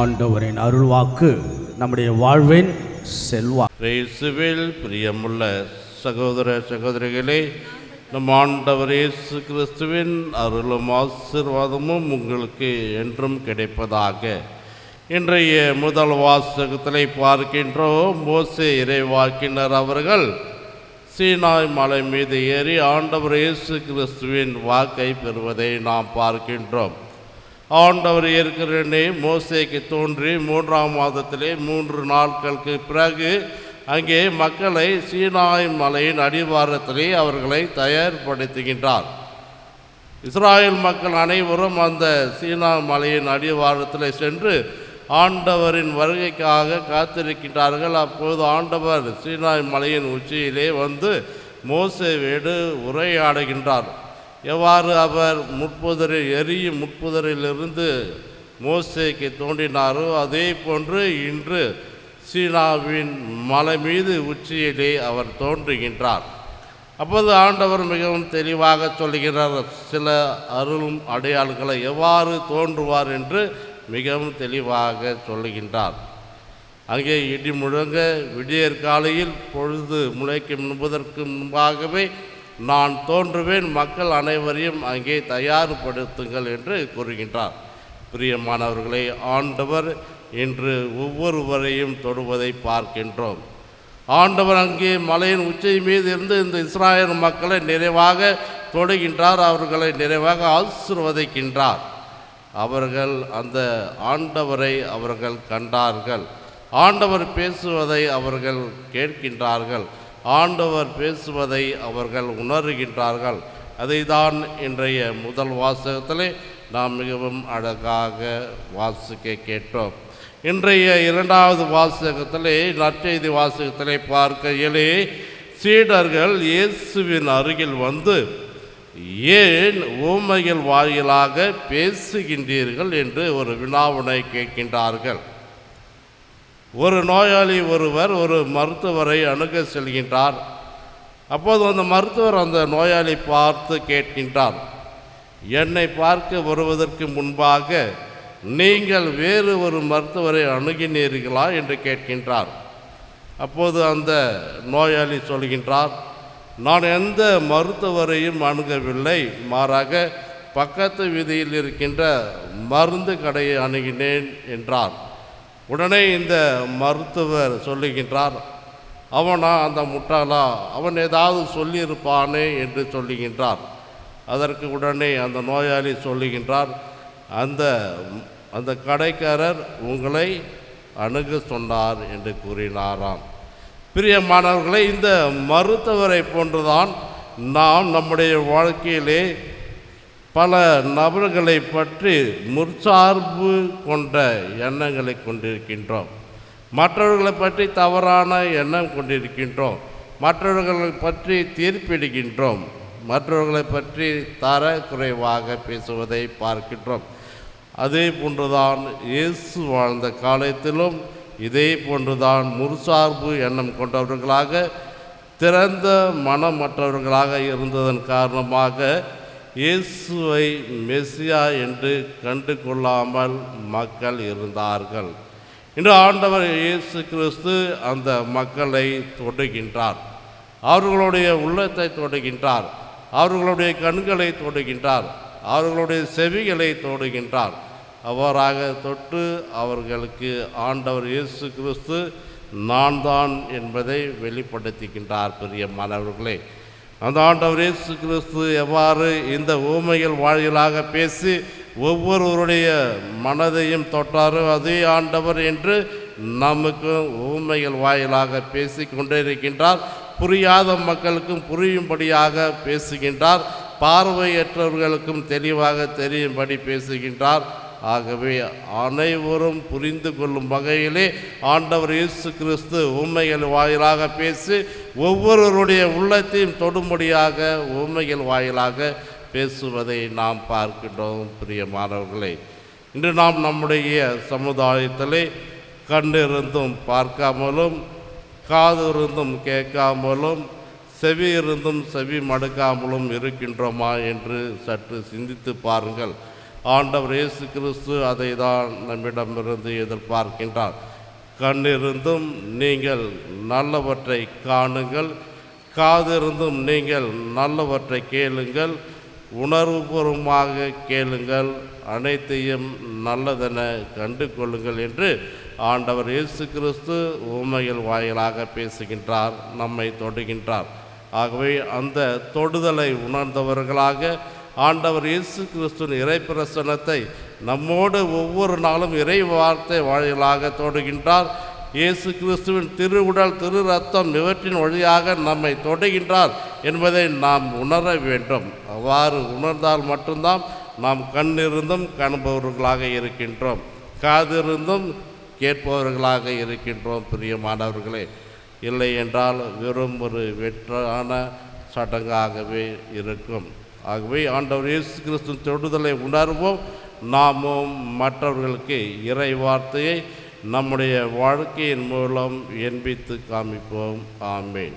ஆண்டவரின் அருள்வாக்கு நம்முடைய வாழ்வின் செல்வா. இயேசுவில் பிரியமுள்ள சகோதர சகோதரிகளே நம் ஆண்டவர் இயேசு கிறிஸ்துவின் அருளும் ஆசீர்வாதமும் உங்களுக்கு என்றும் கிடைப்பதாக. இன்றைய முதல் வாசகத்திலே பார்க்கின்றோம் மோசே இறைவாக்கினர் அவர்கள் சீனாய் மலை மீது ஏறி ஆண்டவர் இயேசு கிறிஸ்துவின் வாக்கை பெறுவதை நாம் பார்க்கின்றோம். ஆண்டவர் ஏற்கிறனே மோசேக்கு தோன்றி மூன்றாம் மாதத்திலே மூன்று நாட்களுக்கு பிறகு அங்கே மக்களை சீனாய் மலையின் அடிவாரத்திலே அவர்களை தயார்படுத்துகின்றார். இஸ்ராயல் மக்கள் அனைவரும் அந்த சீனா மலையின் அடிவாரத்தில் சென்று ஆண்டவரின் வருகைக்காக காத்திருக்கின்றார்கள். அப்போது ஆண்டவர் சீனாய் மலையின் உச்சியிலே வந்து மோசேவேடு உரையாடுகின்றார். எவ்வாறு அவர் முட்புதரில் எரியும் முட்புதரிலிருந்து மோசேக்கு தோன்றினாரோ அதே போன்று இன்று சீனாவின் மலை மீது உச்சியிலே அவர் தோன்றுகின்றார். அப்போது ஆண்டவர் மிகவும் தெளிவாக சொல்லுகிறார் சில அருளும் அடையாளங்களை எவ்வாறு தோன்றுவார் என்று மிகவும் தெளிவாக சொல்லுகின்றார். அங்கே இடி முழங்க விடியற்காலையில் பொழுது முளைக்கும் முன்பதற்கு முன்பாகவே நான் தோன்றுவேன் மக்கள் அனைவரையும் அங்கே தயார்படுத்துங்கள் என்று கூறுகின்றார். பிரியமானவர்களை ஆண்டவர் இன்று ஒவ்வொருவரையும் தொடுவதை பார்க்கின்றோம். ஆண்டவர் அங்கே மலையின் உச்சை மீது இருந்து இந்த இஸ்ராயல் மக்களை நிறைவாக தொடுகின்றார் அவர்களை நிறைவாக ஆசிர்வதிக்கின்றார். அவர்கள் அந்த ஆண்டவரை அவர்கள் கண்டார்கள். ஆண்டவர் பேசுவதை அவர்கள் கேட்கின்றார்கள். ஆண்டவர் பேசுவதை அவர்கள் உணர்கின்றார்கள். அதை தான் இன்றைய முதல் வாசகத்திலே நாம் மிகவும் அழகாக வாசிக்க கேட்டோம். இன்றைய இரண்டாவது வாசகத்திலே நற்செய்தி வாசகத்திலே பார்க்கையிலே சீடர்கள் இயேசுவின் அருகில் வந்து ஏன் ஊமைகள் வாயிலாக பேசுகின்றீர்கள்? என்று ஒரு வினாவினை கேட்கின்றார்கள். ஒரு நோயாளி ஒருவர் ஒரு மருத்துவரை அணுக செல்கின்றார். அப்போது அந்த மருத்துவர் அந்த நோயாளி பார்த்து கேட்கின்றார். என்னை பார்க்க வருவதற்கு முன்பாக நீங்கள் வேறு ஒரு மருத்துவரை அணுகினீர்களா என்று கேட்கின்றார். அப்போது அந்த நோயாளி சொல்கின்றார் நான் எந்த மருத்துவரையும் அணுகவில்லை மாறாக பக்கத்து வீதியில் இருக்கின்ற மருந்து கடையை அணுகினேன் என்றார். உடனே இந்த மருத்துவர் சொல்லுகின்றார் அவனா அந்த முட்டாளா? அவன் ஏதாவது சொல்லியிருப்பானே என்று சொல்லுகின்றார். அதற்கு உடனே அந்த நோயாளி சொல்லுகின்றார் அந்த அந்த கடைக்காரர் உங்களை அணுக சொன்னார் என்று கூறினாராம். பிரியமானவர்களே இந்த மருத்துவரை போன்றுதான் நாம் நம்முடைய வாழ்க்கையிலே பல நபர்களை பற்றி முற்சார்பு கொண்ட எண்ணங்களை கொண்டிருக்கின்றோம். மற்றவர்களை பற்றி தவறான எண்ணம் கொண்டிருக்கின்றோம். மற்றவர்களை பற்றி தீர்ப்பிடுகின்றோம். மற்றவர்களை பற்றி தர குறைவாக பேசுவதை பார்க்கின்றோம். அதே போன்றுதான் இயேசு வாழ்ந்த காலத்திலும் இதே போன்றுதான் முற்சார்பு எண்ணம் கொண்டவர்களாக திறந்த மனமற்றவர்களாக இருந்ததன் காரணமாக இயேசுவை மெஸ்ஸியா என்று கண்டு கொள்ளாமல் மக்கள் இருந்தார்கள். இன்று ஆண்டவர் இயேசு கிறிஸ்து அந்த மக்களை தொடுகின்றார். அவர்களுடைய உள்ளத்தை தொடுகின்றார். அவர்களுடைய கண்களை தொடுகின்றார். அவர்களுடைய செவிகளை தொடுகின்றார். அவ்வாறாக தொட்டு அவர்களுக்கு ஆண்டவர் இயேசு கிறிஸ்து நான் தான் என்பதை வெளிப்படுத்துகின்றார் பெரிய மாணவர்களே அந்த ஆண்டவர் இயேசு கிறிஸ்து எவ்வாறு இந்த ஊமைகள் வாயிலாக பேசி ஒவ்வொருவருடைய மனதையும் தொட்டாரோ அதே ஆண்டவர் என்று நமக்கு ஊமைகள் வாயிலாக பேசி கொண்டே இருக்கின்றார் புரியாத மக்களுக்கும் புரியும்படியாக பேசுகின்றார். பார்வையற்றவர்களுக்கும் தெளிவாக தெரியும்படி பேசுகின்றார். ஆகவே அனைவரும் புரிந்து கொள்ளும் வகையிலே ஆண்டவர் இயேசு கிறிஸ்து உண்மைகள் வாயிலாக பேசி ஒவ்வொருவருடைய உள்ளத்தையும் தொடும்படியாக உண்மைகள் வாயிலாக பேசுவதை நாம் பார்க்கின்றோம் பிரியமானவர்களே. இன்று நாம் நம்முடைய சமுதாயத்திலே கண்ணிருந்தும் பார்க்காமலும் காது இருந்தும் கேட்காமலும் செவி இருந்தும் செவி மடுக்காமலும் இருக்கின்றோமா என்று சற்று சிந்தித்து பாருங்கள். ஆண்டவர் இயேசு கிறிஸ்து அதை தான் நம்மிடமிருந்து எதிர்பார்க்கின்றார். கண்ணிருந்தும் நீங்கள் நல்லவற்றை காணுங்கள். காதிருந்தும் நீங்கள் நல்லவற்றை கேளுங்கள். உணர்வுபூர்வமாக கேளுங்கள். அனைத்தையும் நல்லதென கண்டு கொள்ளுங்கள் என்று ஆண்டவர் இயேசு கிறிஸ்து உண்மையில் வாயிலாக பேசுகின்றார் நம்மை தொடுகின்றார். ஆகவே அந்த தொடுதலை உணர்ந்தவர்களாக ஆண்டவர் இயேசு கிறிஸ்துவின் இறை பிரசனத்தை நம்மோடு ஒவ்வொரு நாளும் இறை வார்த்தை வாயிலாக தொடுகின்றார். இயேசு கிறிஸ்துவின் திரு உடல் திரு ரத்தம் இவற்றின் வழியாக நம்மை தொடுகின்றார் என்பதை நாம் உணர வேண்டும். அவ்வாறு உணர்ந்தால் மட்டும்தான் நாம் கண்ணிருந்தும் காண்பவர்களாக இருக்கின்றோம். காதிருந்தும் கேட்பவர்களாக இருக்கின்றோம் பிரியமானவர்களே. இல்லை என்றால் வெறும் ஒரு வெற்றான சடங்காகவே இருக்கும். ஆகவே ஆண்டவர் இயேசு கிறிஸ்து தொடுதலை உணர்வோம். நாமும் மற்றவர்களுக்கு இறை வார்த்தையை நம்முடைய வாழ்க்கையின் மூலம் என்பித்து காமிப்போம். ஆமேன்.